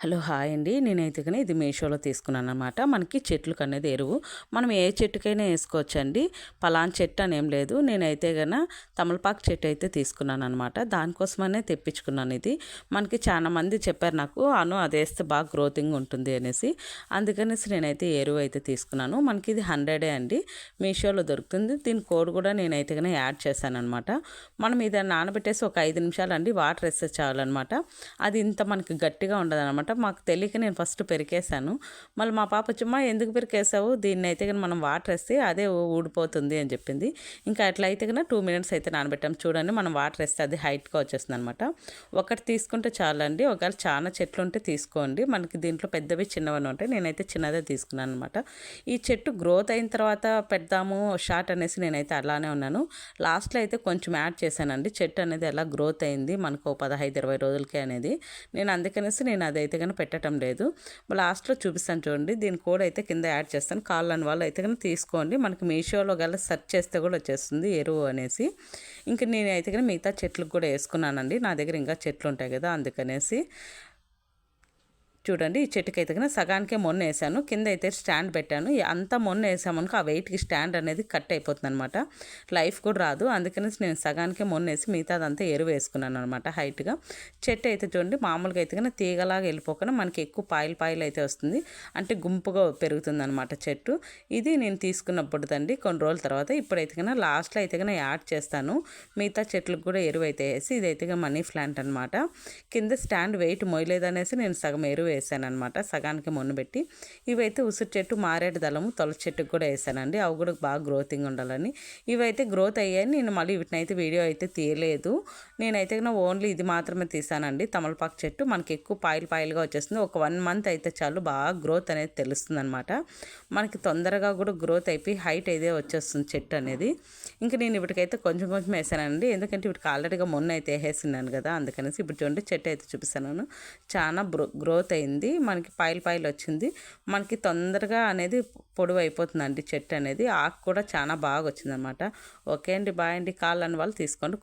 Hello hi అండి. నేనైతే కానీ ఇది మీషోలో తీసుకున్నాను అనమాట మనకి చెట్లకు అనేది ఎరువు. మనం ఏ చెట్టుకైనా వేసుకోవచ్చండి. పలాన్ చెట్టు అని ఏం లేదు. నేనైతే కన్నా తమలపాకు చెట్టు అయితే తీసుకున్నాను అనమాట దానికోసమనే తెప్పించుకున్నాను ఇది. మనకి చాలా మంది చెప్పారు నాకు అను అది వేస్తే బాగా గ్రోతింగ్ ఉంటుంది అనేసి. అందుకనేసి నేనైతే ఎరువు అయితే తీసుకున్నాను. మనకి ఇది హండ్రెడే అండి. మీషోలో దొరుకుతుంది. దీని కోడ్ కూడా నేనైతే కానీ యాడ్ చేశాను అనమాట మనం ఇది నానబెట్టేసి ఒక ఐదు నిమిషాలు అండి వాటర్ వేస్తే చాలన్నమాట. అది ఇంత మనకి గట్టిగా ఉండదు అనమాట అనమాట మాకు తెలియక నేను ఫస్ట్ పెరికేసాను మళ్ళీ మా పాప చుమ్మా ఎందుకు పెరికేసావు దీన్ని అయితే కానీ మనం వాటర్ వేస్తే అదే ఊడిపోతుంది అని చెప్పింది. ఇంకా అట్లా అయితే కన్నా టూ మినిట్స్ అయితే నానబెట్టాం. చూడండి మనం వాటర్ వేస్తే అది హైట్గా వచ్చేస్తుంది అనమాట ఒకటి తీసుకుంటే చాలండి. ఒకవేళ చాలా చెట్లు ఉంటే తీసుకోండి. మనకి దీంట్లో పెద్దవి చిన్నవన్నీ ఉంటాయి. నేనైతే చిన్నదే తీసుకున్నాను అనమాట ఈ చెట్టు గ్రోత్ అయిన తర్వాత పెడదాము షార్ట్ అనేసి నేనైతే అలానే ఉన్నాను. లాస్ట్లో అయితే కొంచెం యాడ్ చేశానండి. చెట్టు అనేది ఎలా గ్రోత్ అయింది మనకు పదహైదు ఇరవై రోజులకే అనేది. నేను అందుకనేసి నేను అదైతే కానీ పెట్టడం లేదు. లాస్ట్లో చూపిస్తాను చూడండి. దీని కోడ్ అయితే కింద యాడ్ చేస్తాను. కాళ్ళని వాళ్ళు అయితే కానీ తీసుకోండి. మనకి మీషోలో గల సెర్చ్ చేస్తే కూడా వచ్చేస్తుంది ఎరువు అనేసి. ఇంక నేను అయితే కానీ మిగతా చెట్లకు కూడా వేసుకున్నానండి. నా దగ్గర ఇంకా చెట్లు ఉంటాయి కదా అందుకనేసి. చూడండి ఈ చెట్టుకి అయితే సగానికే మొన్న వేసాను. కింద అయితే స్టాండ్ పెట్టాను. అంతా మొన్న వేసామనుకో ఆ వెయిట్కి స్టాండ్ అనేది కట్ అయిపోతుంది అనమాట లైఫ్ కూడా రాదు. అందుకని నేను సగానికే మొన్న వేసి మిగతాదంతా ఎరువు వేసుకున్నాను అనమాట హైట్గా చెట్టు అయితే చూడండి మామూలుగా అయితే కన్నా తీగలాగా వెళ్ళిపోకుండా మనకి ఎక్కువ పాయలు పాయలు అయితే వస్తుంది. అంటే గుంపుగా పెరుగుతుంది అనమాట చెట్టు. ఇది నేను తీసుకున్నప్పుడుదండి కొన్ని రోజుల తర్వాత ఇప్పుడైతే కన్నా లాస్ట్లో అయితే కన్నా యాడ్ చేస్తాను. మిగతా చెట్లకు కూడా ఎరువు అయితే వేసి ఇదైతే మనీ ప్లాంట్ అనమాట కింద స్టాండ్ వెయిట్ మొయ్యలేదనేసి నేను సగం ఎరువు వేసానమాట సగానికి మొన్ను పెట్టి. ఇవైతే ఉసిరి చెట్టు మారేడు దళము తొల చెట్టుకు కూడా వేసానండి. అవి కూడా బాగా గ్రోతింగ్ ఉండాలని. ఇవైతే గ్రోత్ అయ్యాయి నేను మళ్ళీ వీటినైతే వీడియో అయితే తీయలేదు. నేనైతే ఓన్లీ ఇది మాత్రమే తీసానండి. తమలపాకు చెట్టు మనకి ఎక్కువ పాయలు పాయలుగా వచ్చేస్తుంది. ఒక వన్ మంత్ అయితే చాలు బాగా గ్రోత్ అనేది తెలుస్తుంది అనమాట మనకి తొందరగా కూడా గ్రోత్ అయిపోయి హైట్ అయితే వచ్చేస్తుంది చెట్టు అనేది. ఇంకా నేను ఇప్పటికైతే కొంచెం కొంచెం వేసానండి. ఎందుకంటే వీటికి ఆల్రెడీగా మొన్న అయితే వేసేసినాను కదా అందుకనేసి ఇప్పుడు చూడండి చెట్టు అయితే చూపిస్తాను చాలా గ్రోత్ అయింది మనకి పైలు పైలు వచ్చింది. మనకి తొందరగా అనేది పొడవు అయిపోతుందండి చెట్టు అనేది. ఆకు కూడా చాలా బాగా వచ్చిందనమాట. ఓకే అండి. బాయ్ అండి. కాళ్ళని వాళ్ళు తీసుకోండి.